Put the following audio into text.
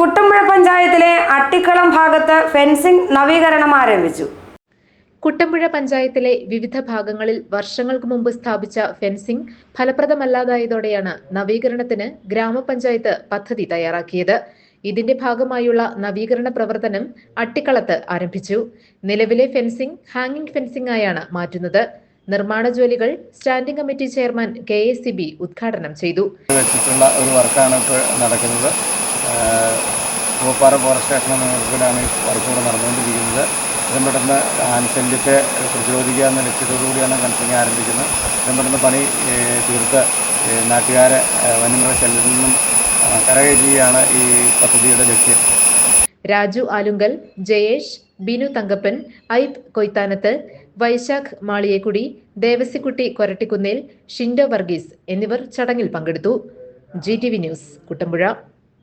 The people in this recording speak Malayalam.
കുട്ടമ്പുഴ പഞ്ചായത്തിലെ അട്ടിക്കളം ഭാഗത്ത് ഫെൻസിംഗ് നവീകരണം ആരംഭിച്ചു. കുട്ടമ്പുഴ പഞ്ചായത്തിലെ വിവിധ ഭാഗങ്ങളിൽ വർഷങ്ങൾക്ക് മുമ്പ് സ്ഥാപിച്ച ഫെൻസിംഗ് ഫലപ്രദമല്ലാതായതോടെയാണ് നവീകരണത്തിന് ഗ്രാമപഞ്ചായത്ത് പദ്ധതി തയ്യാറാക്കിയത്. ഇതിന്റെ ഭാഗമായുള്ള നവീകരണ പ്രവർത്തനം അട്ടിക്കളത്ത് ആരംഭിച്ചു. നിലവിലെ ഫെൻസിംഗ് ഹാങ്ങിംഗ് ഫെൻസിംഗ് ആയാണ് മാറ്റുന്നത്. നിർമ്മാണ ജോലികൾ standing committee chairman K A C B ഉദ്ഘാടനം ചെയ്തു. വെച്ചിട്ടുള്ള ഒരു വർക്കാണ് ഇപ്പോൾ നടക്കുന്നത്. പൂപ്പാറ ഫോറസ്റ്റ് സ്റ്റേഷന്റെ നേതൃത്വത്തിലാണ് ഈ വർക്ക് ഇവിടെ നടന്നുകൊണ്ടിരിക്കുന്നത്. ഇതും പെട്ടെന്ന് ആൻശല്യത്തെ പ്രതിരോധിക്കുക എന്ന ലക്ഷ്യത്തോടു കൂടിയാണ് ഫെൻസിങ് ആരംഭിക്കുന്നത്. ഇതും പെട്ടെന്ന് പണി തീർത്ത് നാട്ടുകാരെ വന്യമൃഗ ശല്യത്തിൽ നിന്നും കരകയറ്റുകയാണ് ഈ പദ്ധതിയുടെ ലക്ഷ്യം. രാജു ആലുങ്കൽ ജയേഷ് ബിനു തങ്കപ്പൻ ഐത് കൊയ്ത്താനത്ത് വൈശാഖ് മാളിയേക്കുടി ദേവസിക്കുട്ടി കൊരട്ടിക്കുന്നേൽ ഷിൻഡോ വർഗീസ് എന്നിവർ ചടങ്ങിൽ പങ്കെടുത്തു. G T V news Kuttampuzha.